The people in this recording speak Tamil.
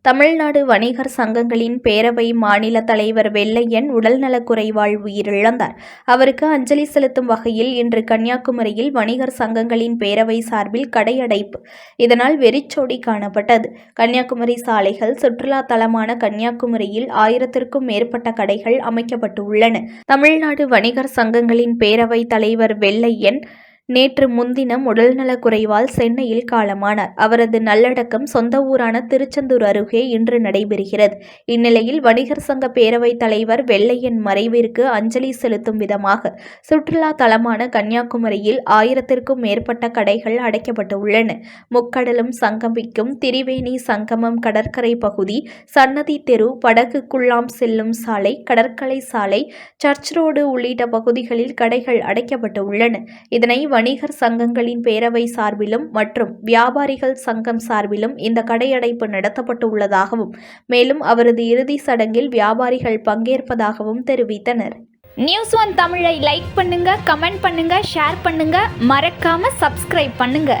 தமிழ்நாடு வணிகர் சங்கங்களின் பேரவை மாநில தலைவர் வெள்ளையன் உடல்நலக்குறைவால் உயிரிழந்தார். அவருக்கு அஞ்சலி செலுத்தும் வகையில் இன்று கன்னியாகுமரியில் வணிகர் சங்கங்களின் பேரவை சார்பில் கடையடைப்பு. இதனால் வெறிச்சோடி காணப்பட்டது. கன்னியாகுமரி சாலைகள் சுற்றுலா தலமான கன்னியாகுமரியில் ஆயிரத்திற்கும் மேற்பட்ட கடைகள் அமைக்கப்பட்டுள்ளன. தமிழ்நாடு வணிகர் சங்கங்களின் பேரவை தலைவர் வெள்ளையன் நேற்று முன்தினம் உடல்நலக்குறைவால் சென்னையில் காலமானார். அவரது நல்லடக்கம் சொந்த ஊரான திருச்செந்தூர் அருகே இன்று நடைபெறுகிறது. இந்நிலையில் வணிகர் சங்க பேரவைத் தலைவர் வெள்ளையன் மறைவிற்கு அஞ்சலி செலுத்தும் விதமாக சுற்றுலா தலமான கன்னியாகுமரியில் ஆயிரத்திற்கும் மேற்பட்ட கடைகள் அடைக்கப்பட்டு உள்ளன முக்கடலும் சங்கமிக்கும் திரிவேணி சங்கமம் கடற்கரை பகுதி சன்னதி தெரு படகு குள்ளாம் செல்லும் சாலை கடற்கரை சாலை சர்ச் ரோடு உள்ளிட்ட பகுதிகளில் கடைகள் அடைக்கப்பட்டு உள்ளன இதனை வணிகர் சங்கங்களின் பேரவை சார்பிலும் மற்றும் வியாபாரிகள் சங்கம் சார்பிலும் இந்த கடையடைப்பு நடத்தப்பட்டு உள்ளதாகவும் மேலும் அவரது இறுதி சடங்கில் வியாபாரிகள் பங்கேற்பதாகவும் தெரிவித்தனர். நியூஸ் ஒன் தமிழை லைக் பண்ணுங்க கமெண்ட் பண்ணுங்க ஷேர் பண்ணுங்க. மறக்காம சப்ஸ்கிரைப் பண்ணுங்க.